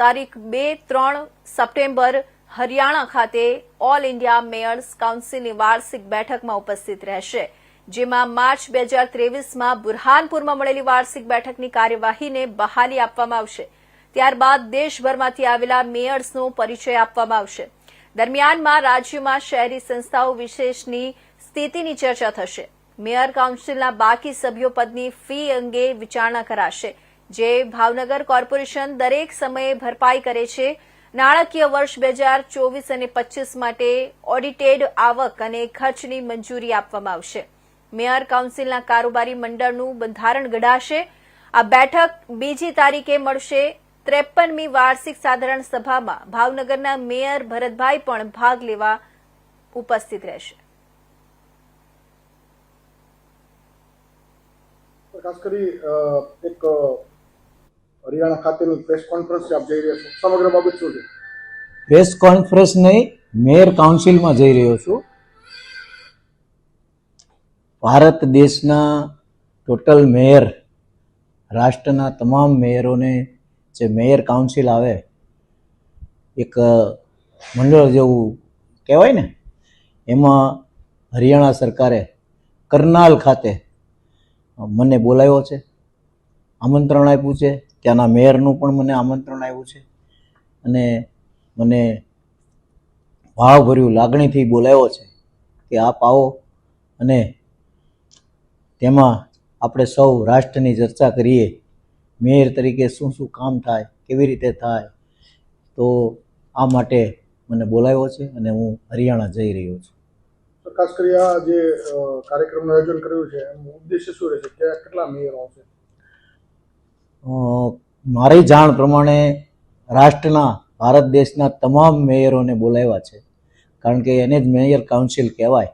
તારીખ બે ત્રણ સપ્ટેમ્બર હરિયાણા ખાતે ઓલ ઇન્ડિયા મેયર્સ કાઉન્સિલની વાર્ષિક બેઠકમાં ઉપસ્થિત રહેશે, જેમાં માર્ચ બે હજાર ત્રેવીસમાં બુરહાનપુરમાં મળેલી વાર્ષિક બેઠકની કાર્યવાહીને બહાલી આપવામાં આવશે. ત્યારબાદ દેશભરમાંથી આવેલા મેયર્સનો પરિચય આપવામાં આવશે. દરમિયાનમાં રાજ્યમાં શહેરી સંસ્થાઓ વિશેષની સ્થિતિની ચર્ચા થશે. મેયર કાઉન્સિલના બાકી સભ્યો પદની ફી અંગે વિચારણા કરાશે. જે ભાવનગર કોર્પોરેશન દરેક સમયે ભરપાઈ કરે છે. નાણાકીય વર્ષ બે હજાર ચોવીસ અને પચીસ માટે ઓડિટેડ આવક અને ખર્ચની મંજૂરી આપવામાં આવશે. મેયર કાઉન્સિલના કારોબારી મંડળનું બંધારણ ઘડાશે. આ બેઠક બીજી તારીખે મળશે. ત્રેપનમી વાર્ષિક સાધારણ સભામાં ભાવનગરના મેયર ભરતભાઈ પણ ભાગ લેવા ઉપસ્થિત રહેશે. ખાસ કરી એક હરિયાણા ખાતેની પ્રેસ કોન્ફરન્સ આપ જઈ રહ્યા છો. સમગ્ર બાબત શું છે? પ્રેસ કોન્ફરન્સ નહીં મેયર કાઉન્સિલમાં જઈ રહ્યો છું. ભારત દેશના ટોટલ મેયર રાષ્ટ્રના તમામ મેયરોને જે મેયર કાઉન્સિલ આવે, એક મંડળ જેવું કહેવાય ને, એમાં હરિયાણા સરકારે કરનાલ ખાતે મને બોલાવ્યો છે, આમંત્રણ આપ્યું છે. ત્યાંના મેયરનું પણ મને આમંત્રણ આવ્યું છે. અને મને ભાવભર્યું લાગણીથી બોલાવ્યો છે કે આપ આવો અને તેમાં આપણે સૌ રાષ્ટ્રની ચર્ચા કરીએ. મેયર તરીકે શું શું કામ થાય, કેવી રીતે થાય, તો આ માટે મને બોલાવ્યો છે અને હું હરિયાણા જઈ રહ્યો છું. ખાસ કરી આ જે કાર્યક્રમનું આયોજન કર્યું છે. ઉદ્દેશ્ય શું રહેશે કેટલા મેયર આવશે? મારી જાણ પ્રમાણે રાષ્ટ્રના, ભારત દેશના તમામ મેયરોને બોલાવ્યા છે. કારણ કે એને જ મેયર કાઉન્સિલ કહેવાય.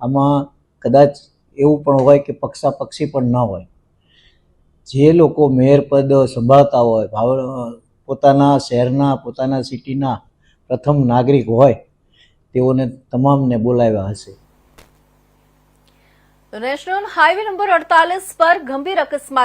આમાં કદાચ એવું પણ હોય કે પક્ષાપક્ષી પણ ન હોય. જે લોકો મેયર પદ સંભાળતા હોય, ભાવ, પોતાના શહેરના, પોતાના સિટીના પ્રથમ નાગરિક હોય, તેઓને તમામને બોલાવ્યા હશે. નેશનલ હાઈવે નંબર અડતાલીસ પર ગંભીર અકસ્માત